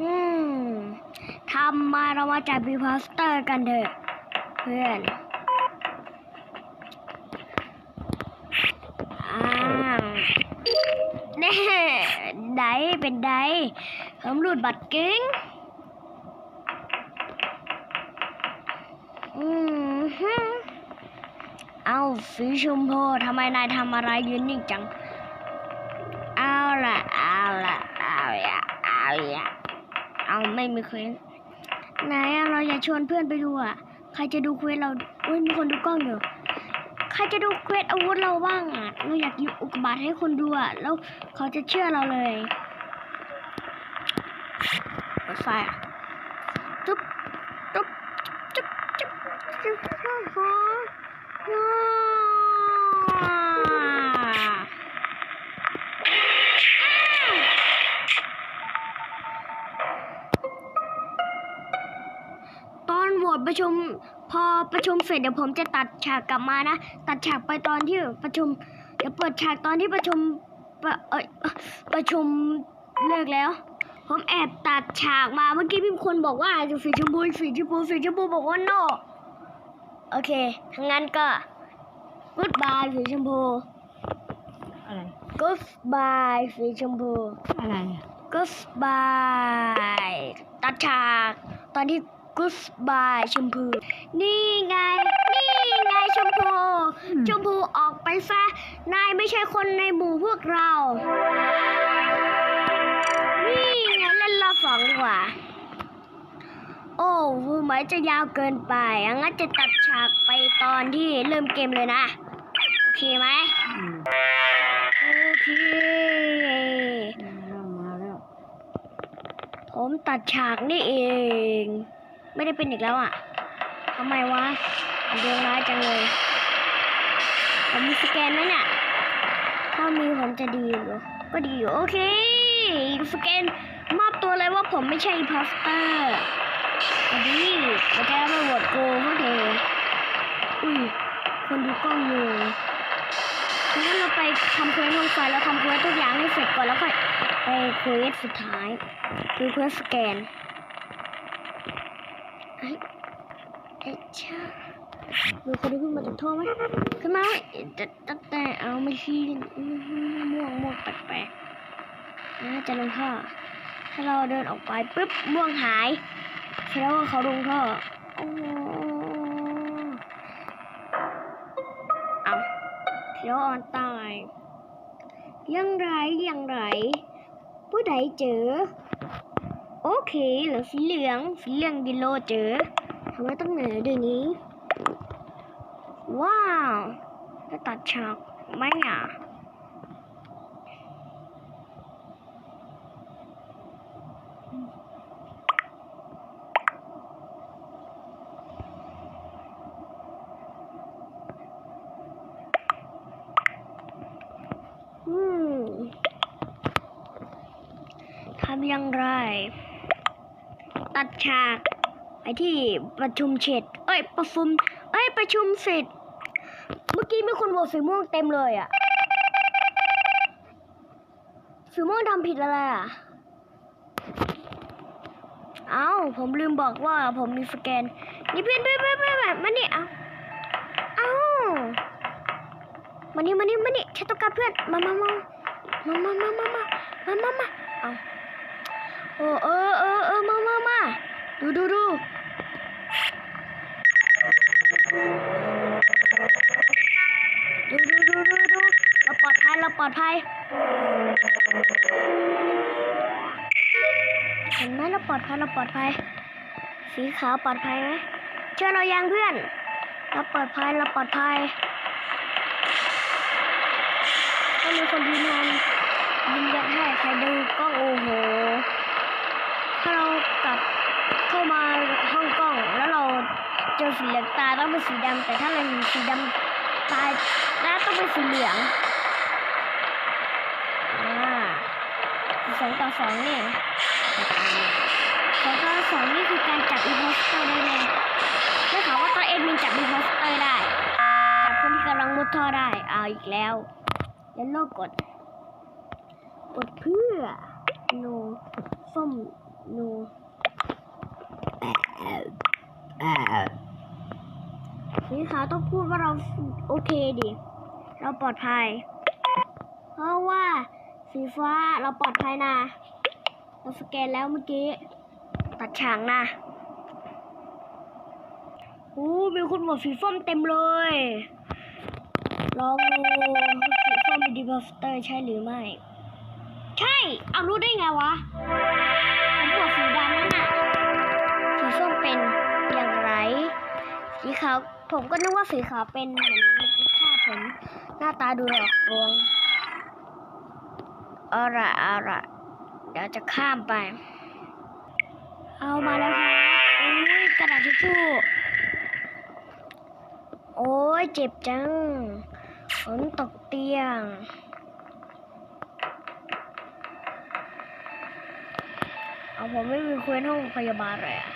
อืมทำมาเรามาจับบีพอสเตอร์กันเถอะ เพื่อนอ่าแน่ไดเป็นไดผมรูดบัตรเก่งอืมเอาสีชมพูทำไมนายทำอะไรยืนนิ่งจัง เอาละเอาละเอาอย่าเอาอย่า เอาไม่มีเควสไหนเราอยากชวนเพื่อนไปดูอะ ใครจะดูเควสเราอุ้ยมีคนดูกล้องอยู่ใครจะดูเควสอาวุธเราบ้างอะเราอยากยิบอุกบาทให้คนดูอะแล้วเขาจะเชื่อเราเลยรถไฟอะ พอประชุมเสร็จเดี๋ยวผมจะตัดฉากกลับมานะ ตัดฉากไปตอนที่ประชุม เดี๋ยวเปิดฉากตอนที่ประชุมประเอยประชุมเลิกแล้ว ผมแอบตัดฉากมาเมื่อกี้มีคนบอกว่าจะสีชมพูสีชมพูสีชมพูบอกว่า no โอเคทั้างนั้นก็ goodbye สีชมพูอะไร goodbye สีชมพูอะไร Goodbye ตัดฉากตอนที่ Goodbye ชมพู นี่ไง นี่ไงชมพูอืมชมพูออกไปซะ นายไม่ใช่คนในหมู่พวกเรา นี่ไงเล่นรอบสองดีกว่า โอ้วูเหมายจะยาวเกินไป งั้นจะตัดฉากไปตอนที่เริ่มเกมเลยนะ โอเคไหมอืมโอเคมาแล้วมาแล้วผมตัดฉากนี่เอง ไม่ได้เป็นอีกแล้วอะทำไมวะเดือร้ายจังเลยผมมีสแกนไหมเนี่ยถ้ามีผมจะดีอยู่ก็ดีอยู่โอเคสแกนมอบตัวเลยว่าผมไม่ใช่พอสเตอร์อันนี้เราจะมาโหวตโกงพวกเธออุ้ยคนดูกล้องอยู่งั้นเราไปทำเควสห้องไฟแล้วทำเควสทุกอย่างให้เสร็จก่อนแล้วค่อยไปเควสสุดท้าย คือเควสสแกน เอ้ยเอ๊ะช่าดูคนที่เพิ่งมาจากท่อไหมขึ้นมาแต่แต่แต่เอาไม่ชี้อื้อหือม่วงม่วงแปลกๆน่าจะลงท่อถ้าเราเดินออกไปปุ๊บม่วงหายแสดงว่าเขาลงท่อโอ้เอาเดี๋ยวออนตายยังไรยังไรผู้ใดเจอ เคเหลือสีเหลือง สีเหลืองดิโลเจอทำไมต้องเหนือดี๋ยนี้ ว้าวจะตัดฉากไหมอะอืมทำอย่างไร ตัดฉากไปที่ประชุมเฉดเอ้ยประชุมเอ้ยประชุมเสร็จ เมื่อกี้มีคนโหวตสีม่วงเต็มเลยอะสีม่วงทำผิดอะไรอะเอ้าผมลืมบอกว่าผมมีสแกน นี่เพื่อนเพื่อนเพื่อนเพื่อนแบบมานี่เอ้าเอ้ามานี่มานี่มานี่ฉันต้องการเพื่อนมามามามามามามามามามามาเอาโอ้เออเออเออมามามา ดูดูดูดูดูดูดูดูเราปลอดภัยเราปลอดภัยเห็นไหมเราปลอดภัยเราปลอดภัย สีขาวปลอดภัยไหมเชื่อเรายังเพื่อน เราปลอดภัยเราปลอดภัยก็มีคนยืนยันยืนยันให้ใครดูกล้องโอ้โหถ้าเรากลับ เข้ามาห้องกล้อง แล้วเราเจอสีเหลืองตาต้องเป็นสีดำแต่ถ้าเราเห็นสีดำตายตาต้องเป็นสีเหลืองอ่าสองต่อสองนี่สองต่อสองนี่คือการจับอีโพสเตอร์ได้เลยได้ข่าวว่าตัวเอ็ดมินจับอีโพสเตอร์ได้ จับคนที่กำลังมุดท่อได้ เอาอีกแล้ว แล้วโลกกด กดเพื่อโนส้มห นูสีขาต้องพูดว่าเราโอเคดิ เราปลอดภัย เพราะว่าสีฟ้าเราปลอดภัยนะ เราสแกนแล้วเมื่อกี้ ตัดฉากนะโอ้มีคนบอกสีส้มเต็มเลย ลองดูสีส้มเป็นดีบัฟเตอร์ใช่หรือไม่ ใช่ เอารู้ได้ไงวะ สีขาวผมก็นึกว่าสีขาวเป็นเหมือนมันฆ่าผมหน้าตาดูหลอกลวงเอาละเอาละเดี๋ยวจะข้ามไป เอามาแล้วครับอุ้ยกระดาษทิชชู่โอ้ยเจ็บจังฝนตกเตียงเอาผมไม่มีคุยห้องพยาบาลเลยอะ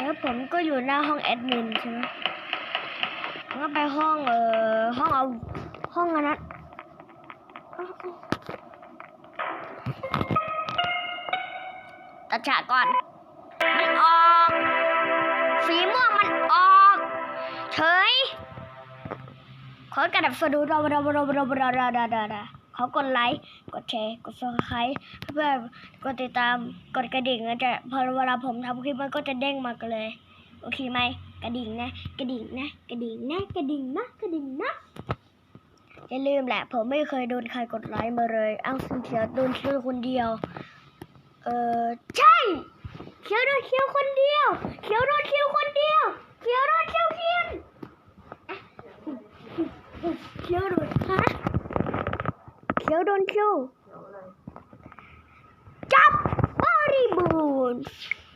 แล้วผมก็อยู่หน้าห้องแอดมินใช่ไหมก็ไปห้องเอ่อห้องเอาห้องอันนั้นตัดฉากก่อน มันออกสีม่วงมันออกเฉยขอกระดับสะดุดราดราดราดราดราดราดรา ขอกดไลค์ กดแชร์ กดซับสไครต์เพื่อกดติดตาม กดกระดิ่งนะจะพอเวลาผมทำคลิปมันก็จะเด้งมากันเลย โอเคไหม กระดิ่งนะ กระดิ่งนะ กระดิ่งนะ กระดิ่งนะ กระดิ่งนะอย่าลืมแหละ ผมไม่เคยโดนใครกดไลค์มาเลยอ้างสีเขียวโดนเคี้ยวคนเดียว เออใช่ เขียวโดนเคี้ยวคนเดียว เขียวโดนเคี้ยว don't you, Chop! Bones!